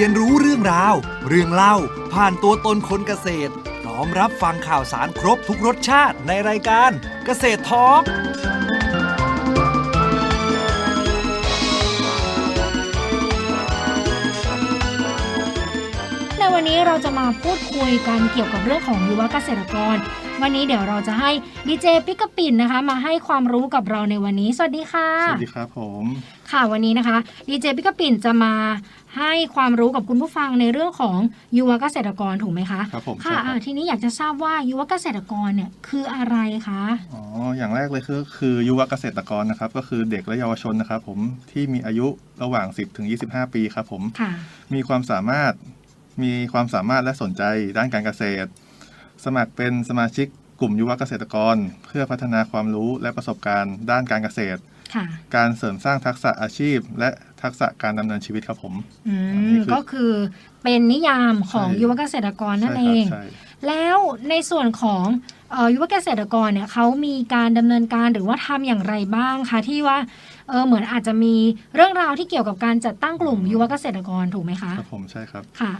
รียนรู้เรื่องราว เรื่องเล่า ผ่านตัวตนคนเกษตรพร้อมรับฟังข่าวสารครบทุกรสชาติในรายการเกษตรทอล์กในวันนี้เราจะมาพูดคุยกันเกี่ยวกับเรื่องของยุวเกษตรกร วันนี้เดี๋ยวเราจะให้ดีเจปิกปิ่นนะคะ มาให้ความรู้กับเราในวันนี้ สวัสดีค่ะ สวัสดีครับผม ค่ะวันนี้นะคะดีเจปิกปิ่นจะมา ให้ความรู้กับคุณผู้ฟังในเรื่องของยุวเกษตรกรถูกไหมคะครับผมค่ะใช่คอ่ารับทีนี้อยากจะทราบว่ายุวเกษตรกรเนี่ยคืออะไรคะอ๋ออย่างแรกเลยคือคือยุวเกษตรกรนะครับก็คือเด็กและเยาวชนนะครับผมที่มีอายุระหว่าง 10ถึง25 ปีครับผมค่ะมีความสามารถมีความสามารถและสนใจด้านการเกษตร สมัครเป็นสมาชิกกลุ่มยุวเกษตรกร เพื่อพัฒนาความรู้และประสบการณ์ด้านการเกษตรค่ะ การเสริมสร้างทักษะอาชีพ และทักษะการดำเนินชีวิตครับผมอือันนี้มคือก็คือเป็นนิยามของใช่ยุวเกษตรกรนั่นใช่เอครับงใช่แล้วในส่วนของเอ่อยุวเกษตรกรเนี่ยเขามีการดำเนินการหรือว่าทำอย่างไรบ้างคะที่ว่าเออเหมือนอาจจะมีเรื่องราวที่เกี่ยวกับการจัดตั้งกลุ่มยุวเกษตรกรถูกไหมคะครับผมใช่ครับค่ะ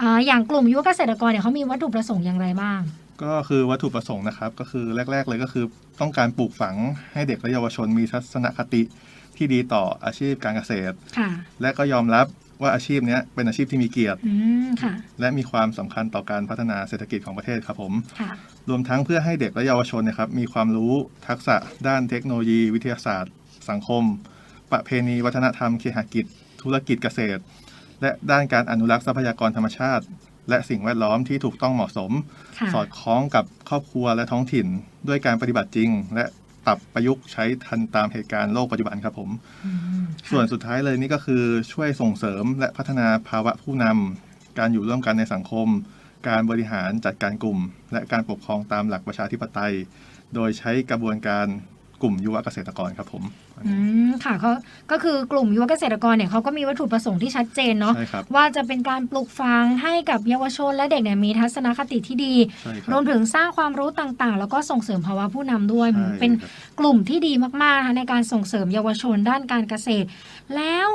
อ่าอย่างกลุ่มยุวเกษตรกรเนี่ยเขามีวัตถุประสงค์อย่างไรบ้าง ก็คือวัตถุประสงค์นะครับ ก็คือแรก ๆ เลยก็คือต้องการปลูกฝังให้เด็กและเยาวชนมีทัศนคติที่ดีต่ออาชีพการเกษตรค่ะและก็ยอมรับว่าอาชีพเนี้ยเป็นอาชีพที่มีเกียรติอืมค่ะและมีความสำคัญต่อการพัฒนาเศรษฐกิจของประเทศครับผมค่ะรวมทั้งเพื่อให้เด็กและเยาวชนเนะครับมีความรู้ทักษะด้านเทคโนโลยี วิทยาศาสตร์ สังคม ประเพณี วัฒนธรรมเคหกิจ ธุรกิจเกษตร และด้านการอนุรักษ์ทรัพยากรธรรมชาติ และสิ่งแวดล้อมที่ถูกต้องเหมาะสมค่ะสอดคล้องกับครอบครัวและท้องถิ่น ด้วยการปฏิบัติจริง และปรับประยุกต์ใช้ทันตามเหตุการณ์โลกปัจจุบันครับผมอืมค่ะส่วนสุดท้ายเลยนี่ก็คือช่วยส่งเสริมและพัฒนาภาวะผู้นำการอยู่ร่วมกันในสังคม การบริหารจัดการกลุ่ม และการปกครองตามหลักประชาธิปไตย โดยใช้กระบวนการ กลุ่มยุวเกษตรกรครับผมอืมค่ะเขาก็คือกลุ่มยุวเกษตรกรเนี่ยเขาก็มีวัตถุประสงค์ที่ชัดเจนเนาะใช่ครับว่าจะเป็นการปลูกฝังให้กับเยาวชนและเด็กเนี่ยมีทัศนคติที่ดีใช่ครรัวบมถึงสร้างความรู้ต่างๆ แล้วก็ส่งเสริมภาวะผู้นำด้วยใช่เป็นครับกลุ่มที่ดีมากๆนะคะในการส่งเสริมเยาวชนด้านการเกษตร แล้ว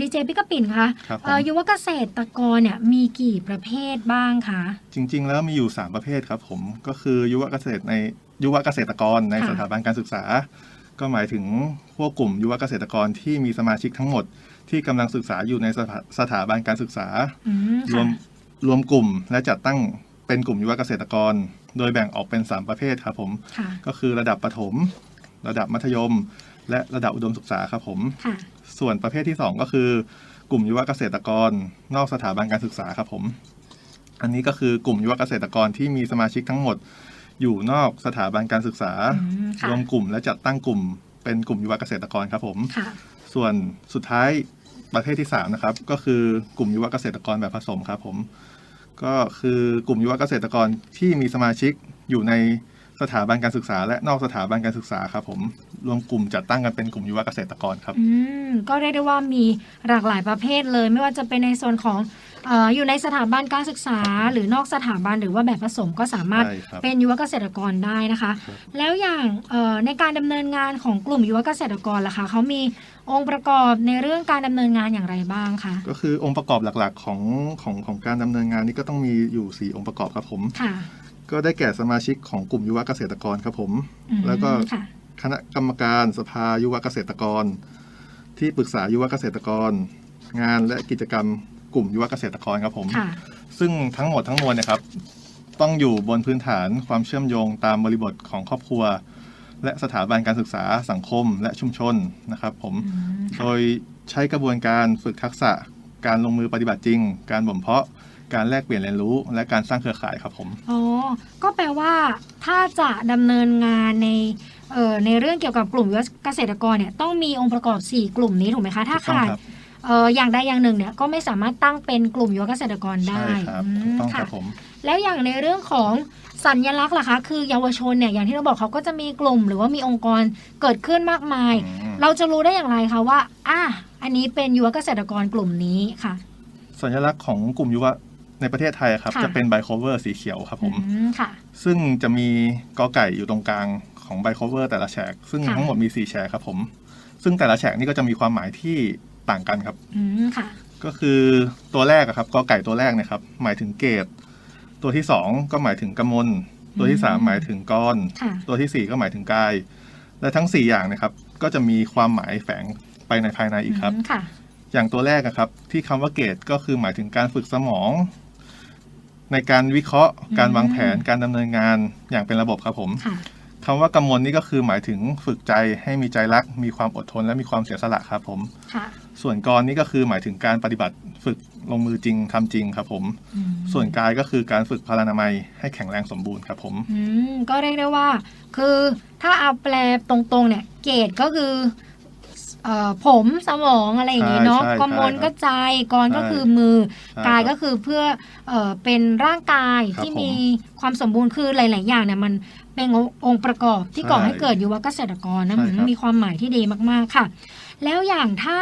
ดีเจพี่กปิ่นคะครับผมเอ่อยุวเกษตรกรเนี่ยมีกี่ประเภทบ้างคะจริง ๆ แล้วมีอยู่ 3 ประเภทครับผมก็คือยุวเกษตรใน ยุวเกษตรกรในค่ะสถาบันการศึกษา ก็หมายถึงพวกกลุ่มยุวเกษตรกรที่มีสมาชิกทั้งหมด ที่กำลังศึกษาอยู่ในสถาสถาบันการศึกษาอืมรวค่ะมรวมกลุ่มและจัดตั้งเป็นกลุ่มยุวเกษตรกร โดยแบ่งออกเป็น 3 ประเภทครับผมค่ะก็คือระดับประถม ระดับมัธยม และระดับอุดมศึกษาครับผมค่ะส่วนประเภทที่ 2 ก็คือกลุ่มยุวเกษตรกร นอกสถาบันการศึกษาครับผม อันนี้ก็คือกลุ่มยุวเกษตรกรที่มีสมาชิกทั้งหมด อยู่นอกสถาบันการศึกษาอืมค่ะรวมกลุ่มและจัดตั้งกลุ่ม เป็นกลุ่มยุวเกษตรกรครับผมค่ะส่วนสุดท้ายประเภทที่3นะครับก็คือกลุ่มยุวเกษตรกรแบบผสมครับผม ก็คือกลุ่มยุวเกษตรกรที่มีสมาชิกอยู่ใน สถาบันการศึกษา และนอกสถาบันการศึกษาครับผมรวมกลุ่มจัดตั้งกันเป็นกลุ่มยุวเกษตรกรครับอืมก็เรียกได้ว่ามีหลากหลายประเภทเลย ไม่ว่าจะเป็นในส่วนของเอออยู่ในสถาบันการศึกษา หรือนอกสถาบันหรือว่าแบบผสมก็สามารถใช่ครับเป็นยุวเกษตรกรได้นะคะครับแล้วอย่างเอ่อในการดำเนินงานของกลุ่มยุวเกษตรกรล่ะคะเขามีองค์ประกอบในเรื่องการดำเนินงานอย่างไรบ้างคะก็คือองค์ประกอบหลักๆของของของการดำเนินงานนี่ก็ต้องมีอยู่ 4 องค์ประกอบครับผมค่ะ ก็ได้แก่สมาชิกของกลุ่มยุวเกษตรกรครับผมอืมแล้วก็ค่ะคณะกรรมการสภายุวเกษตรกร ที่ปรึกษายุวเกษตรกร งานและกิจกรรมกลุ่มยุวเกษตรกรครับผมค่ะซึ่งทั้งหมดทั้งมวลเนะครับ ต้องอยู่บนพื้นฐานความเชื่อมโยงตามบริบทของครอบครัว และสถาบันการศึกษาสังคมและชุมชนนะครับ ผมอืมโดยใช้กระบวนการฝึกทักษะการลงมือปฏิบัติจริง การบ่มเพาะ การแลกเปลี่ยนเรียนรู้ และการสร้างเครือข่ายครับผมอ๋อก็แปลว่าถ้าจะดำเนินงานในเอ่อในเรื่องเกี่ยวกับกลุ่มยุวเกษตรกรเนี่ยต้องมีองค์ประกอบ 4 กลุ่มนี้ถูกไหมคะ ถ้าถูกต้องขาดครับเอ่ออย่างใดอย่างหนึ่งเนี่ยก็ไม่สามารถตั้งเป็นกลุ่มยุวเกษตรกรได้ใช่ครับอืถูกมต้องคค่ะรับผมแล้วอย่างในเรื่องของสัญลักษณ์ล่ะคะคือเยาวชนเนี่ยอย่างที่เราบอกเขาก็จะมีกลุ่ม หรือว่ามีองค์กรเกิดขึ้นมากมายอืมเราจะรู้ได้อย่างไรคะว่าอะอันนี้เป็นยุวเกษตรกรกลุ่มนี้ค่ะ สัญลักษณ์ของกลุ่มยุวะ ในประเทศไทยครับ ค่ะ จะเป็นไบโคเวอร์สีเขียวครับผม อืมค่ะ ซึ่งจะมีกอไก่อยู่ตรงกลางของไบโคเวอร์แต่ละแฉก ซึ่งค่ะ ทั้งหมดมี 4 แฉกครับผม ซึ่งแต่ละแฉกนี่ก็จะมีความหมายที่ต่างกันครับ อืมค่ะ ก็คือตัวแรกอะครับกอไก่ตัวแรกเนี่ยครับ หมายถึงเกตตัวที่สองก็หมายถึงกมลตัวที่สามหมายถึงกรค่ะ ตัวที่สี่ก็หมายถึงกาย และทั้งสี่อย่างเนะครับ ก็จะมีความหมายแฝงไปในภายในอีกครับ อืมค่ะ อย่างตัวแรกอะครับ ที่คำว่าเกตก็คือหมายถึงการฝึกสมอง ในการวิเคราะห์ การวางแผนการดำเนินงานอย่างเป็นระบบครับผมค่ะคำว่ากำมลนี่ก็คือหมายถึงฝึกใจให้มีใจรัก มีความอดทนและมีความเสียสละครับผมค่ะส่วนกรนี่ก็คือหมายถึงการปฏิบัติฝึกลงมือจริงทำจริงครับผมอืมส่วนกายก็คือการฝึกพลานามัยให้แข็งแรงสมบูรณ์ครับผมอืมก็เรียกได้ว่า คือถ้าเอาแปลตรงๆเนี่ยเกรดก็คือเอ่อ ผมสมองอะไรอย่างนี้เนาะใช่ใช่กมลใช่ครับก็ใจกรก็ใช่คือมือใช่กายครัก็บคือเพื่อเอ่อเป็นร่างกายครับที่ผมมีความสมบูรณ์คือหลาย ๆ อย่างเนี่ยมันเป็นองค์ประกอบที่ใช่ก่อให้เกิดยุวเกษตรกรนะใช่ครับมีความหมายที่ดีมาก ๆ ค่ะ แล้วอย่างถ้า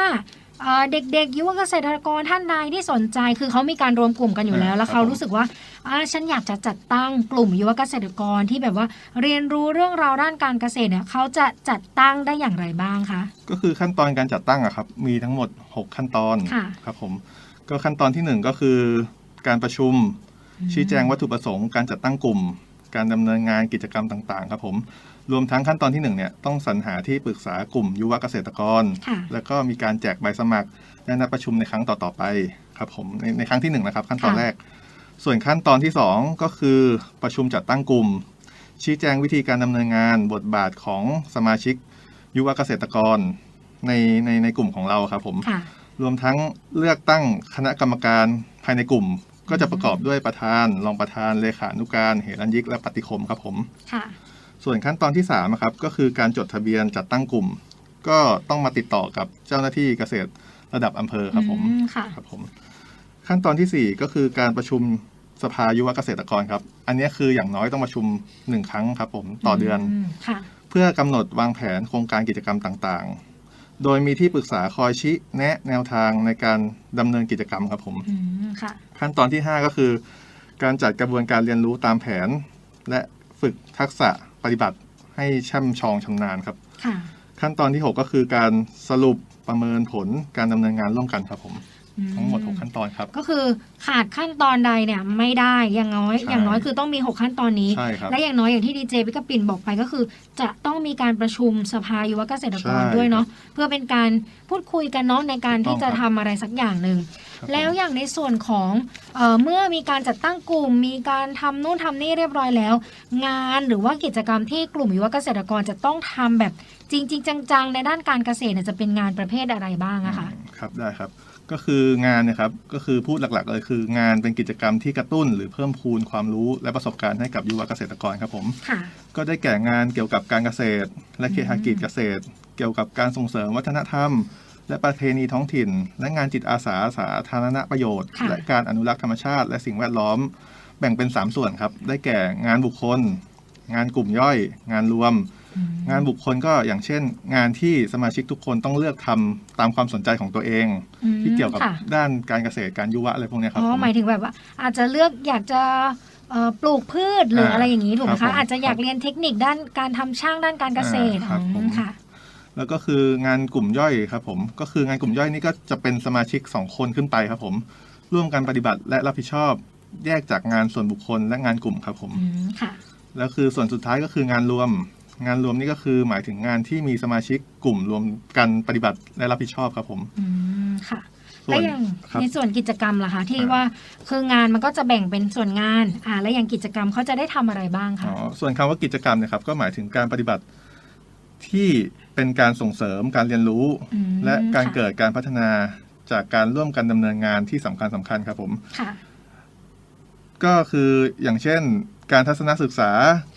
เอ่อเด็กๆ ยุวเกษตรกรท่านใดที่สนใจคือเขามีการรวมกลุ่มกันอยู่แล้ว แล้วเขารู้สึกว่าอ่าฉันอยากจะจัดตั้งกลุ่มยุวเกษตรกรที่แบบว่าเรียนรู้เรื่องราวด้านการเกษตรเนี่ยเขาจะจัดตั้งได้อย่างไรบ้างคะก็คือขั้นตอนการจัดตั้งอะครับมีทั้งหมด 6 ขั้นตอนค่ะครับผมก็ขั้นตอนที่ 1 ก็คือ การประชุมชี้แจงวัตถุประสงค์การจัดตั้งกลุ่ม การดำเนินงานกิจกรรมต่างๆ ครับผม รวมทั้งขั้นตอนที่1เนี่ยต้องสรรหาที่ปรึกษากลุ่มยุวเกษตรกรค่ะแล้วก็มีการแจกใบสมัครและนัดประชุมในครั้งต่อๆไปครับผมในในครั้งที่หนึ่งนะครับ ขั้นตอนค่ะแรก ส่วนขั้นตอนที่สองก็คือประชุมจัดตั้งกลุ่ม ชี้แจงวิธีการดำเนินงานบทบาทของสมาชิก ยุวเกษตรกรในในในกลุ่มของเราครับผมค่ะรวมทั้งเลือกตั้งคณะกรรมการภายในกลุ่ม ก็จะประกอบด้วยประธานรองประธานเลขานุการเหรัญยิกและปฏิคมครับผมค่ะส่วนขั้นตอนที่3อะครับก็คือการจดทะเบียนจัดตั้งกลุ่ม ก็ต้องมาติดต่อกับเจ้าหน้าที่เกษตรระดับอำเภอครับผมอืมค่ะครับผมขั้นตอนทีสี่ 4 ก็คือการประชุมสภายุวเกษตรกรครับ อันนี้คืออย่างน้อยต้องประชุมหนึ่งครั้งครับผมต่อเดือนมค่ะเพื่อกำหนดวางแผนโครงการกิจกรรมต่างๆ โดยมีที่ปรึกษาคอยชี้แนะแนวทางในการดำเนินกิจกรรมครับผม อืมค่ะ ขั้นตอนที่ 5 ก็คือ การจัดกระบวนการเรียนรู้ตามแผน และฝึกทักษะปฏิบัติให้ช่ำชองชำนาญครับ ค่ะ ขั้นตอนที่ 6 ก็คือการสรุปประเมินผลการดำเนินงานร่วมกันครับผมอื ทั้งหมด 6 ขั้นตอนครับ ก็คือขาดขั้นตอนใดเนี่ยไม่ได้อย่างน้อยใช่อย่างน้อยคือต้องมี 6 ขั้นตอนนี้ ใช่ครับและอย่างน้อยอย่างที่ดีเจพิกปินบอกไปก็คือ จะต้องมีการประชุมสภายุวเกษตรกรใช่ด้วยเนาะเพื่อเป็นการพูดคุยกันเนาะในการที่ถูกต้จะองคทำรับ อะไรสักอย่างหนึ่ง ครับแล้วอย่างในส่วนของเอ่อเมื่อมีการจัดตั้งกลุ่ม มีการทำนู่นทำนี่เรียบร้อยแล้ว งานหรือว่ากิจกรรมที่กลุ่มยุวเกษตรกรจะต้องทำแบบจริง ๆ จังๆ ในด้านการเกษตรเนี่ยจะเป็นงานประเภทอะไรบ้างอะคะ อืม ครับได้ครับ ก็คืองานเนะครับก็คือพูดหลักๆเลยคืองานเป็นกิจกรรมที่กระตุ้น หรือเพิ่มพูนความรู้และประสบการณ์ให้กับยุวเกษตรกรครับผมค่ะ ก็ได้แก่งานเกี่ยวกับการเกษตร และเคหกิจเกษตร เกี่ยวกับการส่งเสริมวัฒนธรรม และประเพณีท้องถิ่น และงานจิตอาสาสาธารณประโยชน์ ค่ะ และการอนุรักษ์ธรรมชาติ และสิ่งแวดล้อม แบ่งเป็น 3 ส่วนครับ ได้แก่งานบุคคล งานกลุ่มย่อย งานรวมอืม งานบุคคลก็อย่างเช่น งานที่สมาชิกทุกคนต้องเลือกทำตามความสนใจของตัวเองอืมที่เกี่ยวกับค่ะด้านการเกษตรการยุวะอะไรพวกเนี้ยครับอ๋อผมหมายถึงแบบว่า อาจจะเลือกอยากจะเอ่อปลูกพืชหรืออะไรอย่างนี้ถูกไหมครัคะบผมอาจจะอยากเรียนเทคนิคด้านการทำช่างด้านการเกษตรอ่าครับอืมผมค่ะแล้วก็คืองานกลุ่มย่อยครับผมก็คืองานกลุ่มย่อยนี่ก็จะเป็นสมาชิก 2 คนขึ้นไปครับผม ร่วมกันปฏิบัติและรับผิดชอบ แยกจากงานส่วนบุคคลและงานกลุ่มครับผมอืมค่ะแล้วคือส่วนสุดท้ายก็คืองานรวม งานรวมนี่ก็คือหมายถึงงานที่มีสมาชิกกลุ่มรวมกันปฏิบัติและรับผิดชอบครับผมอืมค่ะส่และวนอย่างครับในส่วนกิจกรรมล่ะคะที่อ่าว่าคืองานมันก็จะแบ่งเป็นส่วนงานอ่าและอย่างกิจกรรมเขาจะได้ทำอะไรบ้างอ๋คะอส่วนคำว่ากิจกรรมเนะครับก็หมายถึงการปฏิบัติที่เป็นการส่งเสริมการเรียนรู้อืมและการค่ะเกิดการพัฒนาจากการร่วมกันดำเนินงานที่สำคัญสำคัญครับผมค่ะก็คืออย่างเช่น การทัศนศึกษา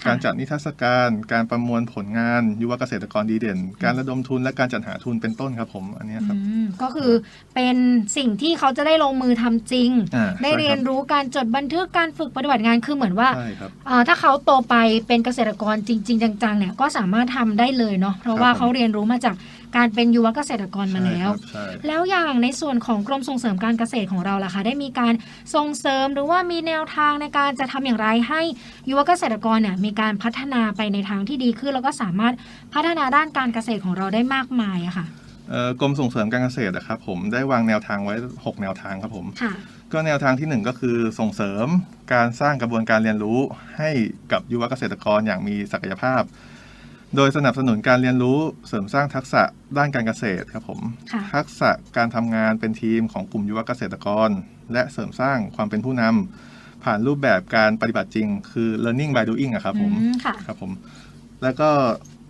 ค่ะการจัดนิทรรศการ การประมวลผลงาน ยุวเกษตรกรดีเด่น การระดมทุนและการจัดหาทุนเป็นต้นครับผมอันเนี้ยครับอืมก็คือเป็นสิ่งที่เขาจะได้ลงมือทำจริงอ่าได้ใช่คบเรียนรู้การจดบันทึกการฝึกปฏิบัติงานคือเหมือนว่าใช่ครับเอ่อถ้าเขาโตไปเป็นเกษตรกรจริง ๆ จังๆเนี่ยก็สามารถทำได้เลยเนาะเพราะว่าครับผมเขาเรียนรู้มาจาก การเป็นยุวเกษตรกรมาแล้ว ใช่ครับใช่ แล้วอย่างในส่วนของกรมส่งเสริมการเกษตรของเราล่ะคะ ได้มีการส่งเสริมหรือว่ามีแนวทางในการจะทำอย่างไรให้ยุวเกษตรกรเนี่ยมีการพัฒนาไปในทางที่ดีขึ้น แล้วก็สามารถพัฒนาด้านการเกษตรของเราได้มากมายอะค่ะ เอ่อกรมส่งเสริมการเกษตรนะครับผมได้วางแนวทางไว้ 6 แนวทางครับผม ค่ะ ก็แนวทางทีหนึ่1 ก็คือส่งเสริมการสร้างกระบวนการเรียนรู้ให้กับยุวเกษตรกรอย่างมีศักยภาพ โดยสนับสนุนการเรียนรู้เสริมสร้างทักษะด้านการเกษตรครับผมค่ะทักษะการทำงานเป็นทีมของกลุ่มยุวเกษตรกร และเสริมสร้างความเป็นผู้นำผ่านรูปแบบการปฏิบัติจริง คือ learning by doing อะครับผมอืมค่ะครับผม แล้วก็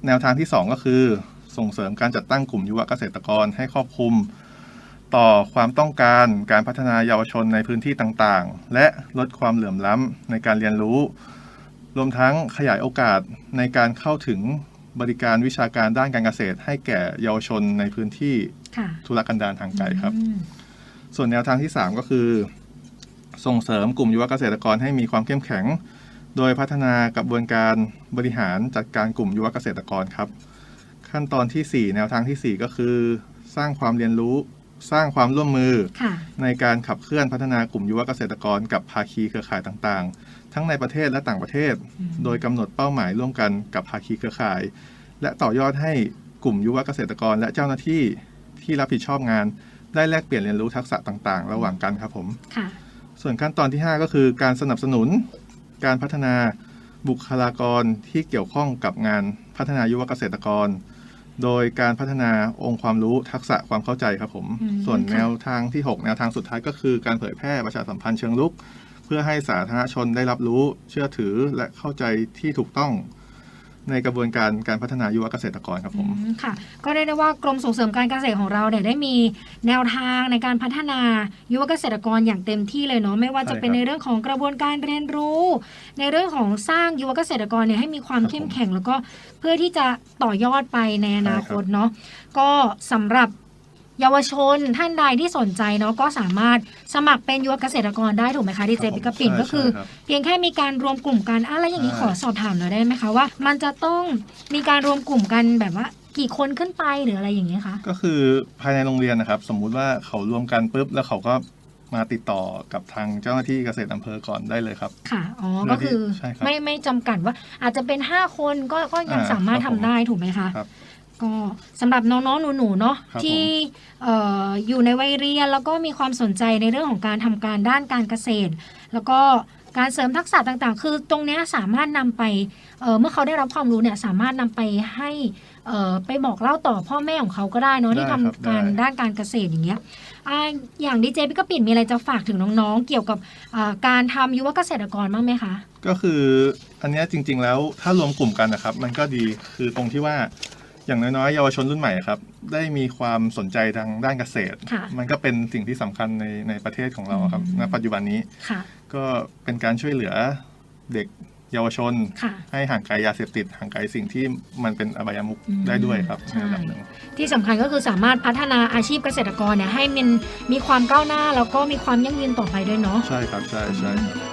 แนวทางที่ 2 ก็คือส่งเสริมการจัดตั้งกลุ่มยุวเกษตรกรให้ครอบคลุม ต่อความต้องการการพัฒนาเยาวชนในพื้นที่ต่างๆ และลดความเหลื่อมล้ำในการเรียนรู้ รวมทั้งขยายโอกาสในการเข้าถึงบริการวิชาการด้านการเกษตร ให้แก่เยาวชนในพื้นที่ค่ะธุรกันดารทางไกลครับอืมส่วนแนวทางที่ 3 ก็คือ ส่งเสริมกลุ่มยุวเกษตรกรให้มีความเข้มแข็ง โดยพัฒนากระบวนการบริหารจัดการกลุ่มยุวเกษตรกรครับ ขั้นตอนทีสี่4 แนวทางทีสี่ 4 ก็คือ สร้างความเรียนรู้สร้างความร่วมมือค่ะในการขับเคลื่อนพัฒนากลุ่มยุวเกษตรกรกับภาคีเครือข่ายต่างๆ ทั้งในประเทศและต่างประเทศอืมโดยกำหนดเป้าหมายร่วมกันกับภาคีเครือข่าย และต่อยอดให้กลุ่มยุวเกษตรกรและเจ้าหน้าที่ที่รับผิดชอบงาน ได้แลกเปลี่ยนเรียนรู้ทักษะต่าง ๆ ระหว่างกันครับผมค่ะส่วนขั้นตอนที่ 5 ก็คือการสนับสนุนการพัฒนาบุคลากรที่เกี่ยวข้องกับงานพัฒนายุวเกษตรกร โดยการพัฒนาองค์ความรู้ทักษะความเข้าใจครับผมอืมส่วนค่ะแนวทางที่ 6 แนวทางสุดท้ายก็คือการเผยแพร่ประชาสัมพันธ์เชิงลุก เพื่อให้สาธารณชนได้รับรู้เชื่อถือและเข้าใจที่ถูกต้องในกระบวนการการพัฒนายุวเกษตรกรครับผมอืมค่ะ ก็ได้ได้ว่ากรมส่งเสริมการเกษตรของเราเนี่ยได้มีแนวทางในการพัฒนายุวเกษตรกรอย่างเต็มที่เลยเนาะไม่ว่าจะเป็นใช่ครับในเรื่องของกระบวนการเรียนรู้ ในเรื่องของสร้างยุวเกษตรกรเนี่ยให้มีความครับเข้มแข็งแล้วก็เพื่อที่จะต่อยอดไปในอนาใช่คครับตเนาะก็สำหรับ เยาวชนท่านใดที่สนใจเนาะก็สามารถสมัครเป็นยุวเกษตรกรได้ถูกไหมคะดีเจปิกาปิ่นใช่ก็คือใช่ครับเพียงแค่มีการรวมกลุ่มกันอะไรอย่างนี้อ่าขอสอบถามหน่อยได้ไหมคะว่า มันจะต้องมีการรวมกลุ่มกันแบบว่ากี่คนขึ้นไปหรืออะไรอย่างเงี้ยคะก็คือภายในโรงเรียนนะครับ สมมุติว่าเขารวมกันปุ๊บแล้วเขาก็มาติดต่อกับทางเจ้าหน้าที่เกษตรอำเภอก่อนได้เลยครับ ค่ะ อ๋อเพื่ก็อที่คือใช่ครับไม่ไม่จำกัดว่าอาจจะเป็น 5 คนก็ก็ยังอ่าสามารถครัทำบผมได้ถูกไหมคะ ครับ ก็สำหรับน้องๆหนูๆเนาะครับที่เอ่ออยู่ในวัยเรียนแล้วก็มีความสนใจในเรื่องของการทำการด้านการเกษตร แล้วก็การเสริมทักษะต่างๆ คือตรงเนี้ยสามารถนำไปเอ่อเมื่อเขาได้รับความรู้เนี่ยสามารถนำไปให้เอ่อไปบอกเล่าต่อพ่อแม่ของเขาก็ได้เนาะที่ได้ทำครับการได้ ด้านการเกษตรอย่างเงี้ยอ่าอย่างดีเจพี่กระปิ่นมีอะไรจะฝากถึงน้องๆ เกี่ยวกับอ่าการทำยุวเกษตรกรบ้างไหมคะ ก็คืออันเนี้ยจริง ๆ แล้วถ้ารวมกลุ่มกันนะครับ มันก็ดีคือตรงที่ว่า อย่างน้อยๆเยาวชนรุ่นใหม่ครับ ได้มีความสนใจทางด้านเกษตร ค่ะมันก็เป็นสิ่งที่สำคัญในในประเทศของเราครับอืม ณปัจจุบันนี้ค่ะ ก็เป็นการช่วยเหลือเด็กเยาวชน ค่ะ ให้ห่างไกลยาเสพติดห่างไกลสิ่งที่มันเป็นอบายมุขอืมได้ด้วยครับใช่ ในระดับหนึ่ง ที่สำคัญก็คือสามารถพัฒนาอาชีพเกษตรกรเนี่ยให้มันมีความก้าวหน้าแล้วก็มีความยั่งยืนต่อไปด้วยเนาะ ใช่ครับ ใช่ใช่ครับ